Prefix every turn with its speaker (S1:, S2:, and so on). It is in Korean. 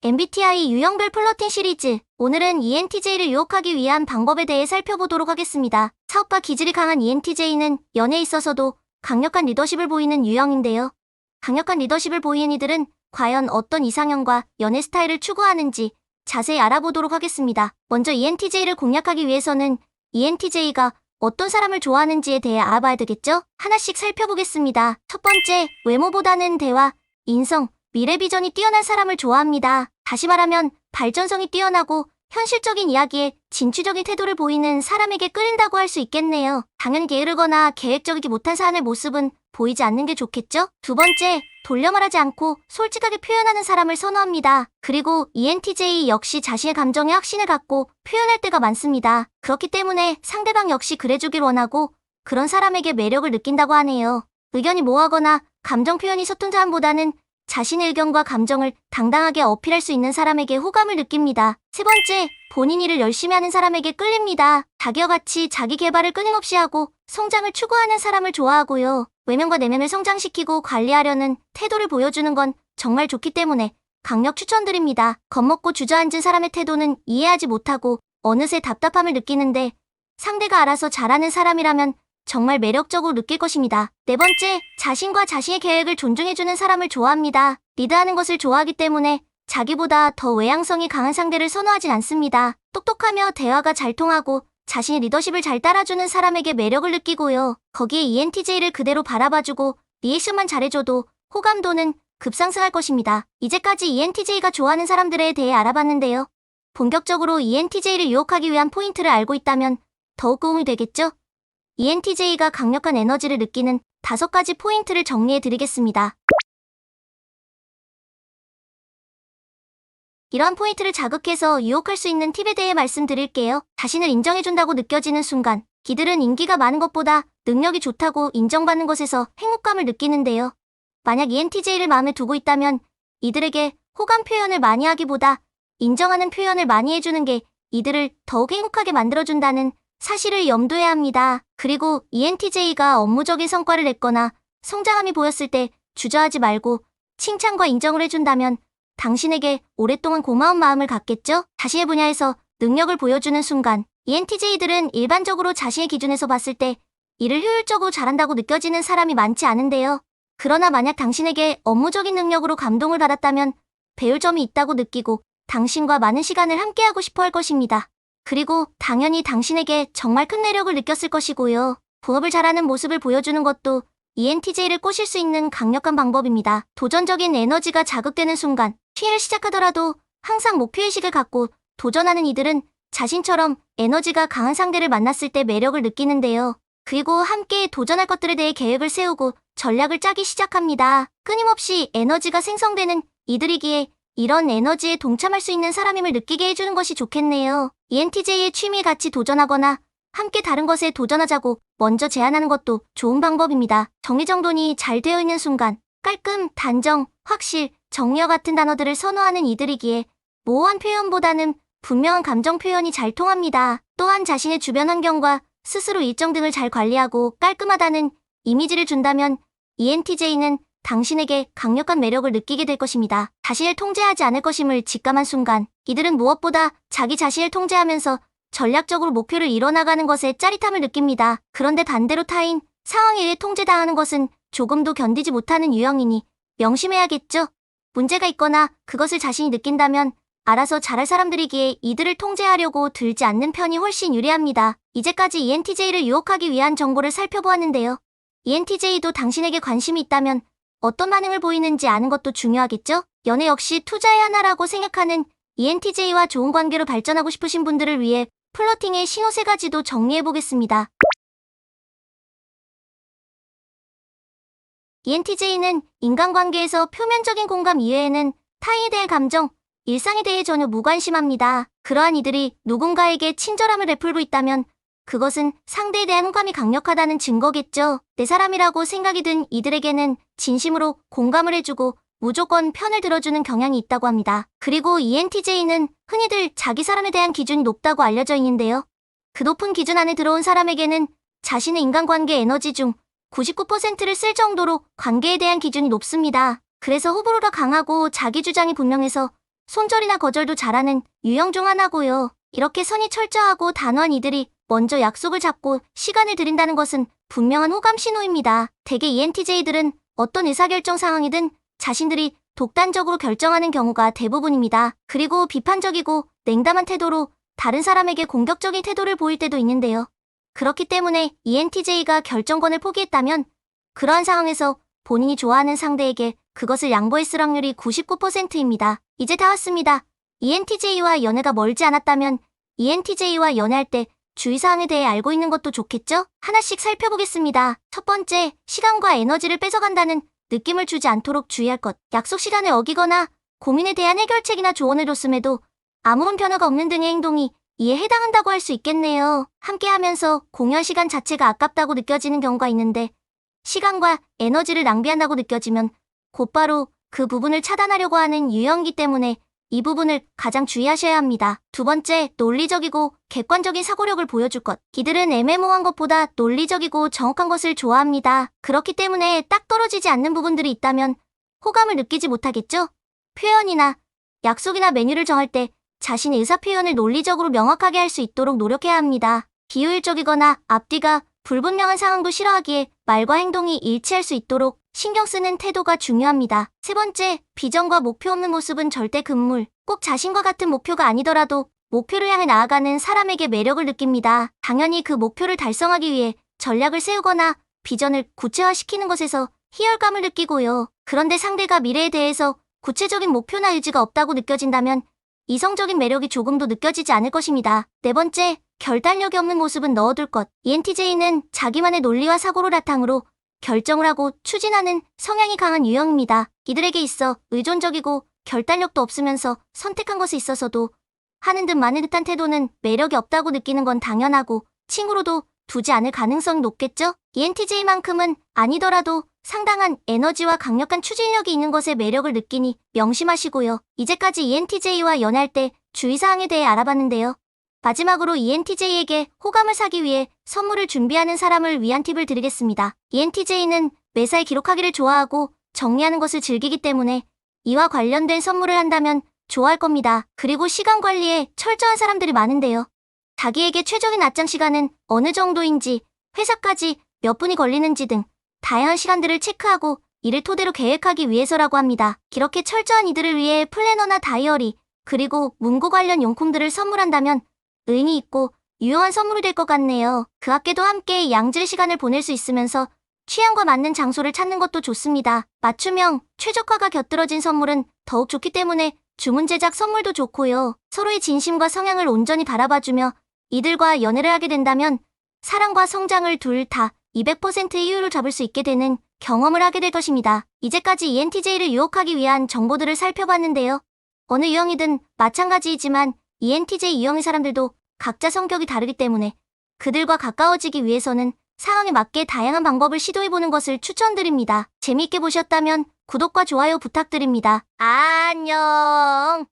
S1: MBTI 유형별 플러팅 시리즈. 오늘은 ENTJ를 유혹하기 위한 방법에 대해 살펴보도록 하겠습니다. 사업가 기질이 강한 ENTJ는 연애에 있어서도 강력한 리더십을 보이는 유형인데요. 강력한 리더십을 보이는 이들은 과연 어떤 이상형과 연애 스타일을 추구하는지 자세히 알아보도록 하겠습니다. 먼저 ENTJ를 공략하기 위해서는 ENTJ가 어떤 사람을 좋아하는지에 대해 알아봐야 되겠죠? 하나씩 살펴보겠습니다. 첫 번째, 외모보다는 대화, 인성, 미래 비전이 뛰어난 사람을 좋아합니다. 다시 말하면 발전성이 뛰어나고 현실적인 이야기에 진취적인 태도를 보이는 사람에게 끌린다고 할 수 있겠네요. 당연히 게으르거나 계획적이지 못한 사람의 모습은 보이지 않는 게 좋겠죠? 두 번째, 돌려 말하지 않고 솔직하게 표현하는 사람을 선호합니다. 그리고 ENTJ 역시 자신의 감정에 확신을 갖고 표현할 때가 많습니다. 그렇기 때문에 상대방 역시 그래주길 원하고 그런 사람에게 매력을 느낀다고 하네요. 의견이 모호하거나 감정 표현이 서툰 사람보다는 자신의 의견과 감정을 당당하게 어필할 수 있는 사람에게 호감을 느낍니다. 세 번째, 본인 일을 열심히 하는 사람에게 끌립니다. 자기와 같이 자기 개발을 끊임없이 하고 성장을 추구하는 사람을 좋아하고요. 외면과 내면을 성장시키고 관리하려는 태도를 보여주는 건 정말 좋기 때문에 강력 추천드립니다. 겁먹고 주저앉은 사람의 태도는 이해하지 못하고 어느새 답답함을 느끼는데 상대가 알아서 잘하는 사람이라면 정말 매력적으로 느낄 것입니다. 네 번째, 자신과 자신의 계획을 존중해주는 사람을 좋아합니다. 리드하는 것을 좋아하기 때문에 자기보다 더 외향성이 강한 상대를 선호하진 않습니다. 똑똑하며 대화가 잘 통하고 자신의 리더십을 잘 따라주는 사람에게 매력을 느끼고요. 거기에 ENTJ를 그대로 바라봐주고 리액션만 잘해줘도 호감도는 급상승할 것입니다. 이제까지 ENTJ가 좋아하는 사람들에 대해 알아봤는데요. 본격적으로 ENTJ를 유혹하기 위한 포인트를 알고 있다면 더욱 도움이 되겠죠? ENTJ가 강력한 에너지를 느끼는 다섯 가지 포인트를 정리해 드리겠습니다. 이러한 포인트를 자극해서 유혹할 수 있는 팁에 대해 말씀드릴게요. 자신을 인정해준다고 느껴지는 순간, 기들은 인기가 많은 것보다 능력이 좋다고 인정받는 것에서 행복감을 느끼는데요. 만약 ENTJ를 마음에 두고 있다면 이들에게 호감 표현을 많이 하기보다 인정하는 표현을 많이 해주는 게 이들을 더욱 행복하게 만들어준다는 사실을 염두해야 합니다. 그리고 ENTJ가 업무적인 성과를 냈거나 성장함이 보였을 때 주저하지 말고 칭찬과 인정을 해준다면 당신에게 오랫동안 고마운 마음을 갖겠죠? 자신의 분야에서 능력을 보여주는 순간 ENTJ들은 일반적으로 자신의 기준에서 봤을 때 일을 효율적으로 잘한다고 느껴지는 사람이 많지 않은데요. 그러나 만약 당신에게 업무적인 능력으로 감동을 받았다면 배울 점이 있다고 느끼고 당신과 많은 시간을 함께하고 싶어 할 것입니다. 그리고 당연히 당신에게 정말 큰 매력을 느꼈을 것이고요. 부업을 잘하는 모습을 보여주는 것도 ENTJ를 꼬실 수 있는 강력한 방법입니다. 도전적인 에너지가 자극되는 순간 피해를 시작하더라도 항상 목표의식을 갖고 도전하는 이들은 자신처럼 에너지가 강한 상대를 만났을 때 매력을 느끼는데요. 그리고 함께 도전할 것들에 대해 계획을 세우고 전략을 짜기 시작합니다. 끊임없이 에너지가 생성되는 이들이기에 이런 에너지에 동참할 수 있는 사람임을 느끼게 해주는 것이 좋겠네요. ENTJ의 취미에 같이 도전하거나 함께 다른 것에 도전하자고 먼저 제안하는 것도 좋은 방법입니다. 정리정돈이 잘 되어 있는 순간 깔끔, 단정, 확실, 정리와 같은 단어들을 선호하는 이들이기에 모호한 표현보다는 분명한 감정 표현이 잘 통합니다. 또한 자신의 주변 환경과 스스로 일정 등을 잘 관리하고 깔끔하다는 이미지를 준다면 ENTJ는 당신에게 강력한 매력을 느끼게 될 것입니다. 자신을 통제하지 않을 것임을 직감한 순간 이들은 무엇보다 자기 자신을 통제하면서 전략적으로 목표를 이뤄나가는 것에 짜릿함을 느낍니다. 그런데 반대로 타인, 상황에 의해 통제당하는 것은 조금도 견디지 못하는 유형이니 명심해야겠죠? 문제가 있거나 그것을 자신이 느낀다면 알아서 잘할 사람들이기에 이들을 통제하려고 들지 않는 편이 훨씬 유리합니다. 이제까지 ENTJ를 유혹하기 위한 정보를 살펴보았는데요. ENTJ도 당신에게 관심이 있다면 어떤 반응을 보이는지 아는 것도 중요하겠죠? 연애 역시 투자의 하나라고 생각하는 ENTJ와 좋은 관계로 발전하고 싶으신 분들을 위해 플러팅의 신호 세 가지도 정리해 보겠습니다. ENTJ는 인간관계에서 표면적인 공감 이외에는 타인에 대한 감정, 일상에 대해 전혀 무관심합니다. 그러한 이들이 누군가에게 친절함을 베풀고 있다면 그것은 상대에 대한 호감이 강력하다는 증거겠죠. 내 사람이라고 생각이 든 이들에게는 진심으로 공감을 해주고 무조건 편을 들어주는 경향이 있다고 합니다. 그리고 ENTJ는 흔히들 자기 사람에 대한 기준이 높다고 알려져 있는데요. 그 높은 기준 안에 들어온 사람에게는 자신의 인간관계 에너지 중 99%를 쓸 정도로 관계에 대한 기준이 높습니다. 그래서 호불호가 강하고 자기 주장이 분명해서 손절이나 거절도 잘하는 유형 중 하나고요. 이렇게 선이 철저하고 단호한 이들이 먼저 약속을 잡고 시간을 들인다는 것은 분명한 호감 신호입니다. 대개 ENTJ들은 어떤 의사결정 상황이든 자신들이 독단적으로 결정하는 경우가 대부분입니다. 그리고 비판적이고 냉담한 태도로 다른 사람에게 공격적인 태도를 보일 때도 있는데요. 그렇기 때문에 ENTJ가 결정권을 포기했다면 그러한 상황에서 본인이 좋아하는 상대에게 그것을 양보했을 확률이 99%입니다. 이제 다 왔습니다. ENTJ와 연애가 멀지 않았다면 ENTJ와 연애할 때 주의사항에 대해 알고 있는 것도 좋겠죠? 하나씩 살펴보겠습니다. 첫 번째, 시간과 에너지를 뺏어간다는 느낌을 주지 않도록 주의할 것. 약속 시간을 어기거나 고민에 대한 해결책이나 조언을 줬음에도 아무런 변화가 없는 등의 행동이 이에 해당한다고 할 수 있겠네요. 함께 하면서 공연 시간 자체가 아깝다고 느껴지는 경우가 있는데 시간과 에너지를 낭비한다고 느껴지면 곧바로 그 부분을 차단하려고 하는 유형이기 때문에 이 부분을 가장 주의하셔야 합니다. 두 번째, 논리적이고 객관적인 사고력을 보여줄 것. 이들은 애매모호한 것보다 논리적이고 정확한 것을 좋아합니다. 그렇기 때문에 딱 떨어지지 않는 부분들이 있다면 호감을 느끼지 못하겠죠? 표현이나 약속이나 메뉴를 정할 때 자신의 의사 표현을 논리적으로 명확하게 할 수 있도록 노력해야 합니다. 비효율적이거나 앞뒤가 불분명한 상황도 싫어하기에 말과 행동이 일치할 수 있도록 신경 쓰는 태도가 중요합니다. 세 번째, 비전과 목표 없는 모습은 절대 금물. 꼭 자신과 같은 목표가 아니더라도 목표를 향해 나아가는 사람에게 매력을 느낍니다. 당연히 그 목표를 달성하기 위해 전략을 세우거나 비전을 구체화시키는 것에서 희열감을 느끼고요. 그런데 상대가 미래에 대해서 구체적인 목표나 의지가 없다고 느껴진다면 이성적인 매력이 조금도 느껴지지 않을 것입니다. 네 번째, 결단력이 없는 모습은 넣어둘 것. ENTJ는 자기만의 논리와 사고를 바탕으로 결정을 하고 추진하는 성향이 강한 유형입니다. 이들에게 있어 의존적이고 결단력도 없으면서 선택한 것에 있어서도 하는 듯 마는 듯한 태도는 매력이 없다고 느끼는 건 당연하고 친구로도 두지 않을 가능성이 높겠죠? ENTJ만큼은 아니더라도 상당한 에너지와 강력한 추진력이 있는 것에 매력을 느끼니 명심하시고요. 이제까지 ENTJ와 연애할 때 주의사항에 대해 알아봤는데요. 마지막으로 ENTJ에게 호감을 사기 위해 선물을 준비하는 사람을 위한 팁을 드리겠습니다. ENTJ는 매사에 기록하기를 좋아하고 정리하는 것을 즐기기 때문에 이와 관련된 선물을 한다면 좋아할 겁니다. 그리고 시간 관리에 철저한 사람들이 많은데요. 자기에게 최적인 낮잠 시간은 어느 정도인지, 회사까지 몇 분이 걸리는지 등 다양한 시간들을 체크하고 이를 토대로 계획하기 위해서라고 합니다. 이렇게 철저한 이들을 위해 플래너나 다이어리, 그리고 문구 관련 용품들을 선물한다면 의미 있고 유용한 선물이 될 것 같네요. 그 학교도 함께 양질 시간을 보낼 수 있으면서 취향과 맞는 장소를 찾는 것도 좋습니다. 맞춤형, 최적화가 곁들어진 선물은 더욱 좋기 때문에 주문 제작 선물도 좋고요. 서로의 진심과 성향을 온전히 바라봐주며 이들과 연애를 하게 된다면 사랑과 성장을 둘 다 200%의 이유를 잡을 수 있게 되는 경험을 하게 될 것입니다. 이제까지 ENTJ를 유혹하기 위한 정보들을 살펴봤는데요. 어느 유형이든 마찬가지이지만 ENTJ 유형의 사람들도 각자 성격이 다르기 때문에 그들과 가까워지기 위해서는 상황에 맞게 다양한 방법을 시도해보는 것을 추천드립니다. 재미있게 보셨다면 구독과 좋아요 부탁드립니다. 안녕!